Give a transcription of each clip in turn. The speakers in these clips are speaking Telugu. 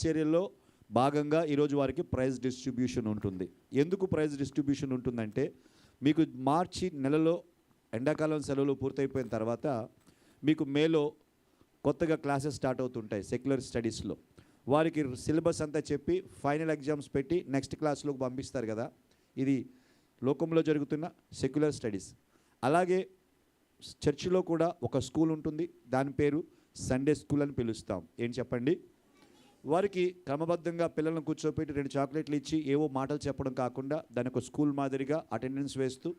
చర్యల్లో భాగంగా ఈరోజు వారికి ప్రైజ్ డిస్ట్రిబ్యూషన్ ఉంటుంది. ఎందుకు ప్రైజ్ డిస్ట్రిబ్యూషన్ ఉంటుందంటే మీకు మార్చి నెలలో ఎండాకాలం సెలవులు పూర్తయిపోయిన తర్వాత మీకు మేలో కొత్తగా క్లాసెస్ స్టార్ట్ అవుతుంటాయి సెక్యులర్ స్టడీస్లో. వారికి సిలబస్ అంతా చెప్పి ఫైనల్ ఎగ్జామ్స్ పెట్టి నెక్స్ట్ క్లాస్లోకి పంపిస్తారు కదా. ఇది లోకంలో జరుగుతున్న సెక్యులర్ స్టడీస్. అలాగే చర్చిలో కూడా ఒక స్కూల్ ఉంటుంది. దాని పేరు సండే స్కూల్ అని పిలుస్తాం. ఏం చెప్పండి? వారికి క్రమబద్ధంగా పిల్లలను కూర్చోపెట్టి రెండు చాక్లెట్లు ఇచ్చి ఏవో మాటలు చెప్పడం కాకుండా దాని ఒక స్కూల్ మాదిరిగా అటెండెన్స్ వేస్తూ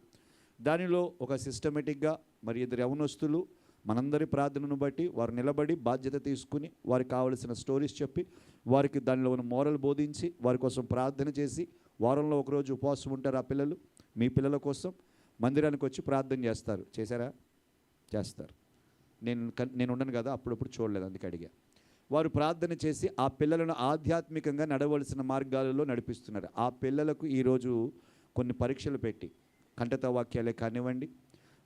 దానిలో ఒక సిస్టమేటిక్గా మరి ఇద్దరు యవనస్తులు మనందరి ప్రార్థనను బట్టి వారు నిలబడి బాధ్యత తీసుకుని వారికి కావలసిన స్టోరీస్ చెప్పి వారికి దానిలో ఉన్న మోరల్ బోధించి వారి కోసం ప్రార్థన చేసి వారంలో ఒకరోజు ఉపవాసం ఉంటారు ఆ పిల్లలు మీ పిల్లల కోసం మందిరానికి వచ్చి ప్రార్థన చేస్తారు. చేశారా? చేస్తారు. నేను నేను ఉండను కదా అప్పుడప్పుడు చూడలేదు అందుకే అడిగా. వారు ప్రార్థన చేసి ఆ పిల్లలను ఆధ్యాత్మికంగా నడవలసిన మార్గాలలో నడిపిస్తున్నారు. ఆ పిల్లలకు ఈరోజు కొన్ని పరీక్షలు పెట్టి కంఠత వాక్యాలే కానివ్వండి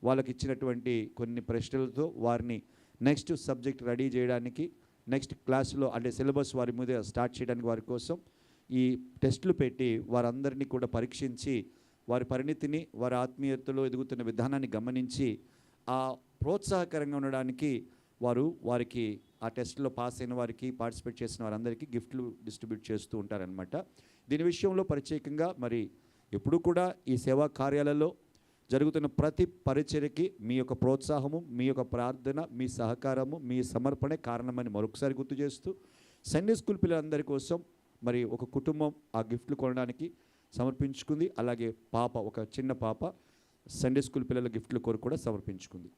వాళ్ళకి ఇచ్చినటువంటి కొన్ని ప్రశ్నలతో వారిని నెక్స్ట్ సబ్జెక్ట్ రెడీ చేయడానికి నెక్స్ట్ క్లాస్లో అంటే సిలబస్ వారి మీద స్టార్ట్ చేయడానికి వారి కోసం ఈ టెస్టులు పెట్టి వారందరినీ కూడా పరీక్షించి వారి పరిణితిని వారి ఆత్మీయతలో ఎదుగుతున్న విధానాన్ని గమనించి ఆ ప్రోత్సాహకరంగా ఉండడానికి వారు వారికి ఆ టెస్ట్లో పాస్ అయిన వారికి పార్టిసిపేట్ చేసిన వారందరికీ గిఫ్ట్లు డిస్ట్రిబ్యూట్ చేస్తూ ఉంటారనమాట దీని విషయంలో ప్రత్యేకంగా మరి ఎప్పుడూ కూడా ఈ సేవా కార్యాలలో జరుగుతున్న ప్రతి పరిచర్యకి మీ యొక్క ప్రోత్సాహము మీ యొక్క ప్రార్థన మీ సహకారము మీ సమర్పణే కారణమని మరొకసారి గుర్తు చేస్తూ సండే స్కూల్ పిల్లలందరి కోసం మరి ఒక కుటుంబం ఆ గిఫ్ట్లు కొనడానికి సమర్పించుకుంది. అలాగే పాప ఒక చిన్న పాప సండే స్కూల్ పిల్లల గిఫ్ట్ల కొరకు కూడా సమర్పించుకుంది.